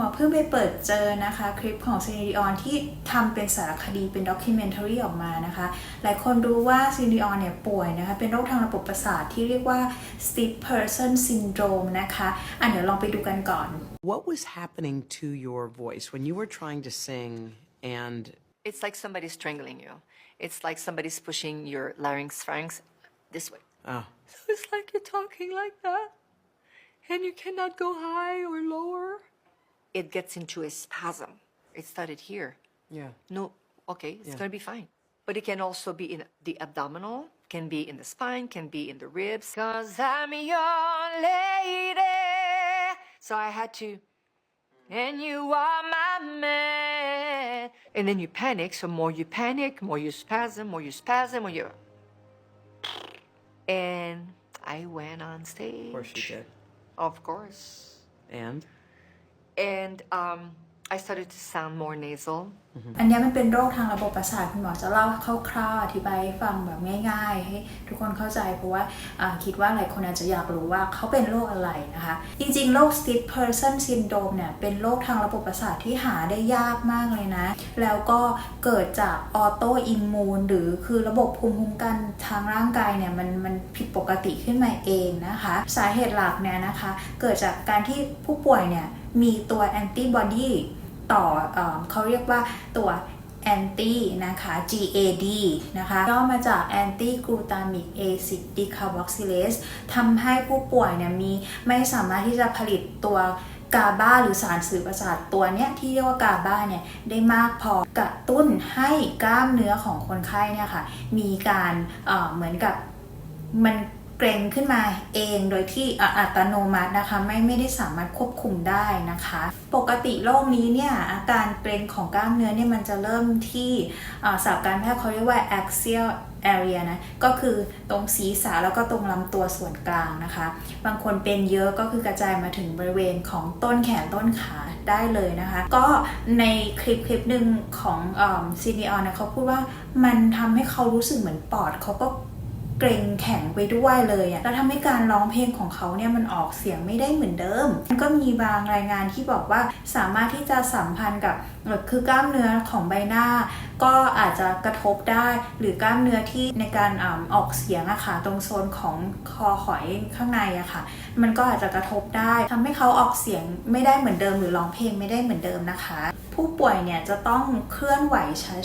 หมอเพิ่งไปเปิดเจอนะคะ คลิปของซีนีออนที่ทำเป็นสารคดีเป็นด็อกิเมนทารีออกมานะคะ หลายคนรู้ว่าซีนีออนเนี่ยป่วยนะคะ เป็นโรคทางระบบประสาทที่เรียกว่า stiff person syndrome นะคะอะเดี๋ยวลองไปดูกันก่อน What was happening to your voice when you were trying to sing and It's like somebody's strangling you. It's like somebody's pushing your larynx, pharynx this way. oh, So it's like you're talking like that, and you cannot go high or lower. It gets into a spasm. It started here. yeah. No, okay, it's gonna be fine. But it can also be in the abdominal, can be in the spine, can be in the ribs. Cause I'm your lady. So I had to, and you are my man. And then you panic. So more you panic, more you spasm, more you spasm, more you. And I went on stage. Of course you did. Of course. And And um, I started to sound more nasal. อันเนี้ยมันเป็นโรคทางระบบประสาทคุณหมอจะเล่าคร่าวๆอธิบายให้ฟังแบบง่าย ๆ ให้ทุกคนเข้าใจเพราะว่าอ่าคิดว่าหลายคนอาจจะอยากรู้ว่าเขาเป็นโรคอะไรนะคะ จริงๆ โรค stiff person syndrome เนี่ยเป็นโรคทางระบบประสาทที่หาได้ยากมากเลยนะ แล้วก็เกิดจากออโตอิมมูนหรือคือระบบภูมิคุ้มกันทางร่างกายเนี่ยมันมันผิดปกติขึ้นมาเองนะคะ สาเหตุหลักเนี่ยนะคะ เกิดจากการที่ผู้ป่วยเนี่ยมีตัวแอนติบอดีต่อเออเขาเรียกว่าตัว anti นะคะ GAD นะคะย่อมาจาก anti glutamic acid decarboxylase ทำให้ผู้ป่วยเนี่ยมีไม่สามารถที่จะผลิตตัวกาบาหรือสารสื่อประสาทตัวเนี้ยที่เรียกว่ากาบาเนี่ยได้มากพอกระตุ้นให้กล้ามเนื้อของคนไข้เนี่ยค่ะมีการเเหมือนกับมัน เกรงขึ้นมาเองโดยที่อ,อัตโนมัตินะคะ ไม่ไม่ได้สามารถควบคุมได้นะคะ ปกติโรคนี้เนี่ยอาการเกรงของกล้ามเนื้อเนี่ยมันจะเริ่มที่อ่าศัพท์การแพทย์เขาเรียกว่า axial area นะ ก็คือตรงศีรษะแล้วก็ตรงลำตัวส่วนกลางนะคะ บางคนเป็นเยอะก็คือกระจายมาถึงบริเวณของต้นแขนต้นขาได้เลยนะคะ ก็ในคลิปคลิปหนึ่งของซีนีออนนี่ยเขาพูดว่ามันทำให้เขารู้สึกเหมือนปอดเขาก็ เกรงแข็งไปด้วยเลยอะแล้วทำให้การร้องเพลงของเขาเนี่ยมันออกเสียงไม่ได้เหมือนเดิม มันก็มีบางรายงานที่บอกว่าสามารถที่จะสัมพันธ์กับคือกล้ามเนื้อของใบหน้า ก็อาจจะกระทบได้หรือกล้ามเนื้อที่ในการอออกเสียงอะค่ะตรงโซนของคอหอยข้างในอะค่ะ มันก็อาจจะกระทบได้ทำให้เขาออกเสียงไม่ได้เหมือนเดิม หรือร้องเพลงไม่ได้เหมือนเดิมนะคะ ผู้ป่วยเนี่ยจะต้องเคลื่อนไหว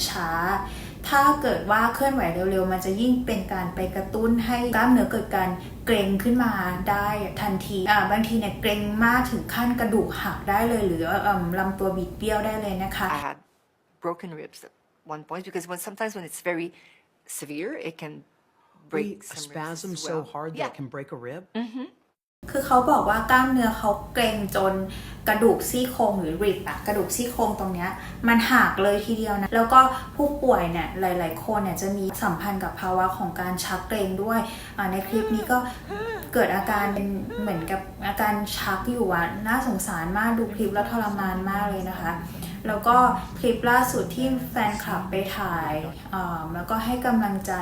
ช้าๆ ถ้าเกิดว่าเคลื่อนไหวเร็วๆ มันจะยิ่งเป็นการไปกระตุ้นให้กล้ามเนื้อเกิดการเกร็งขึ้นมาได้ทันทีอ่าบางทีเนี่ยเกร็งมากถึงขั้นกระดูกหักได้เลย หรือเอิ่มลำตัวบิดเบี้ยวได้เลยนะคะ I had broken ribs at one point because when sometimes when it's very severe, it can break Wait, a some ribs spasm as so well. hard yeah. that can break a rib? คือเขาบอกว่ากล้ามเนื้อเขาเกร็งจนกระดูกซี่โครงหรือริบอะกระดูกซี่โครงตรงเนี้ยมันหักเลยทีเดียวนะ แล้วก็ผู้ป่วยเนี่ยหลาย ๆ คนเนี่ยจะมีสัมพันธ์กับภาวะของการชักเกร็งด้วยในคลิปนี้ก็เกิดอาการเป็นเหมือนกับอาการชักอยู่อะน่าสงสารมากดูคลิปแล้วทรมานมากเลยนะคะ แล้วก็คลิปล่าสุดที่แฟนคลับไปถ่ายอ่าแล้วก็ให้กำลังใจ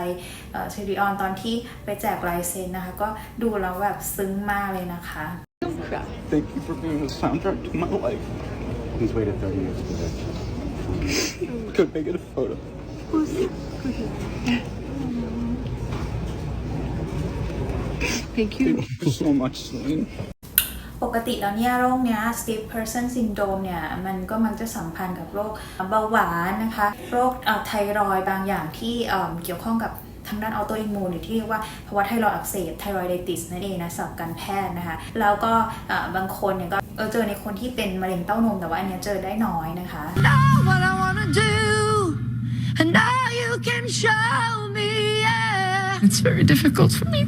เชริออนตอนที่ไปแจกลายเซ็นนะคะ ก็ดูแล้วแบบซึ้งมากเลยนะคะ Thank you for being the soundtrack to my life. He's waited 30 years for this. Could they get a photo? Thank you. Thank you so much, Celine. ปกติแล้วเนี่ยโรคเนี้ย stiff person syndrome เนี่ยมันก็มักจะสัมพันธ์กับโรคเบาหวานนะคะ โรคไทรอยบางอย่างที่เกี่ยวข้องกับทางด้านออโตอิมมูนหรือที่เรียกว่าภาวะไทรอยด์อักเสบไทรอยไดติสนั่นเองนะศัพท์การแพทย์นะคะ แล้วก็บางคนเนี่ยก็เจอในคนที่เป็นมะเร็งเต้านมแต่ว่าอันเนี้ยเจอได้น้อยนะคะ know what I wanna do, and now you can show me. Yeah, it's very difficult for me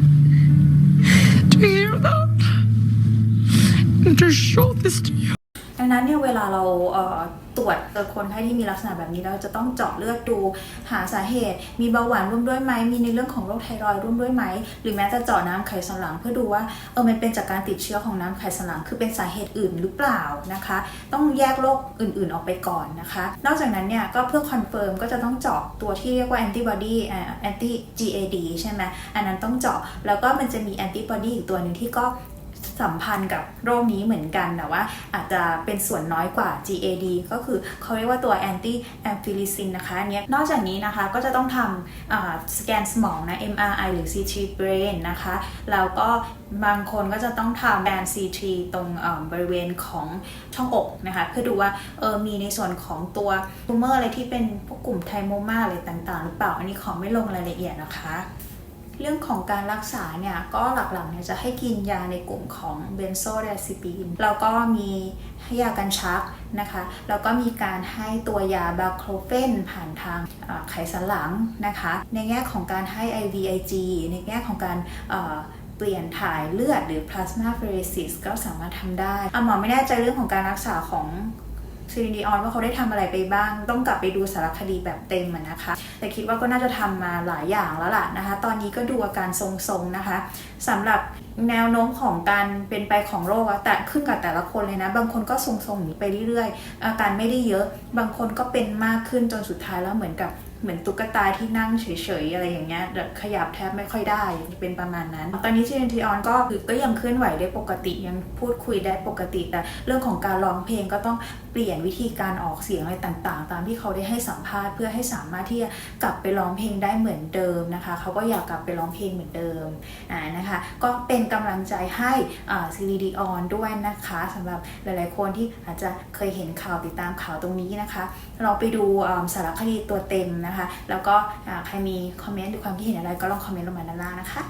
to hear that. To show this to you. ดังนั้นเนี่ยเวลาเราเตรวจคนไข้ที่มีลักษณะแบบนี้เราจะต้องเจาะเลือดดูหาสาเหตุ มีเบาหวานร่วมด้วยไหมมีในเรื่องของโรคไทรอยด์ร่วมด้วยไหม หรือแม้จะเจาะน้ำไขสันหลัง เพื่อดูว่าเออมันเป็นจากการติดเชื้อของน้ำไขสันหลัง คือเป็นสาเหตุอื่นหรือเปล่านะคะ ต้องแยกโรคอื่นๆออกไปก่อนนะคะ นอกจากนั้นเนี่ยก็เพื่อคอนเฟิร์มก็จะต้องเจาะตัวที่เรียกว่าแอนติบอดีแอนติ GAD ใช่ไหมอันนั้นต้องเจาะแล้วก็มันจะมีแอนติบอดีอีกตัวหนึ่งที่ก็ สัมพันธ์กับโรคนี้เหมือนกันแต่ว่าอาจจะเป็นส่วนน้อยกว่า GAD ก็คือเขาเรียกว่าตัว anti amphilicin นะคะอันเนี้ยนอกจากนี้นะคะก็จะต้องทำสแกนสมองนะ MRI หรือ CT brain นะคะแล้วก็บางคนก็จะต้องทำแบน CT ตรงบริเวณของช่องอกนะคะเพื่อดูว่าเออมีในส่วนของตัวทูเมอร์อะไรที่เป็นพวกกลุ่มไทโมมาอะไรต่างๆ หรือเปล่า อันนี้ขอไม่ลงรายละเอียดนะคะ เรื่องของการรักษาเนี่ยก็หลักๆเนี่ยจะให้กินยาในกลุ่มของเบนโซเดซิปีนแล้วก็มีให้ยากันชักนะคะ แล้วก็มีการให้ตัวยาบาโครเฟนผ่านทางไขสันหลังนะคะ ในแง่ของการให้ IVIG ในแง่ของการเปลี่ยนถ่ายเลือดหรือ plasma pheresis ก็สามารถทำได้อหมอไม่แน่ใจเรื่องของการรักษาของ ซิลินดีออนว่าเขาได้ทำอะไรไปบ้าง ต้องกลับไปดูสารคดีแบบเต็มนะคะ แต่คิดว่าก็น่าจะทำมาหลายอย่างแล้วล่ะนะคะ ตอนนี้ก็ดูอาการทรงๆนะคะสำหรับแนวโน้มของการเป็นไปของโรคอะแต่ขึ้นกับแต่ละคนเลยนะ บางคนก็ทรงๆไปเรื่อยๆ อาการไม่ได้เยอะ บางคนก็เป็นมากขึ้นจนสุดท้ายแล้วเหมือนกับ เหมือนตุ๊กตาที่นั่งเฉยๆอะไรอย่างเงี้ยแบบขยับแทบไม่ค่อยได้เป็นประมาณนั้น ตอนนี้ซิลินดีออนก็คือก็ยังเคลื่อนไหวได้ปกติยังพูดคุยได้ปกติ แต่เรื่องของการร้องเพลงก็ต้องเปลี่ยนวิธีการออกเสียงอะไรต่างๆ ตามที่เขาได้ให้สัมภาษณ์เพื่อให้สามารถที่จะกลับไปร้องเพลงได้เหมือนเดิมนะคะเขาก็อยากกลับไปร้องเพลงเหมือนเดิมอ่านะคะก็เป็นกำลังใจให้ซีรีดีออนด้วยนะคะสำหรับหลายๆคนที่อาจจะเคยเห็นข่าวติดตามข่าวตรงนี้นะคะ เราไปดูสารคดีตัวเต็มนะคะแล้วก็ใครมีคอมเมนต์หรือความคิดเห็นอะไรก็ลองคอมเมนต์ลงมาด้านล่างนะคะ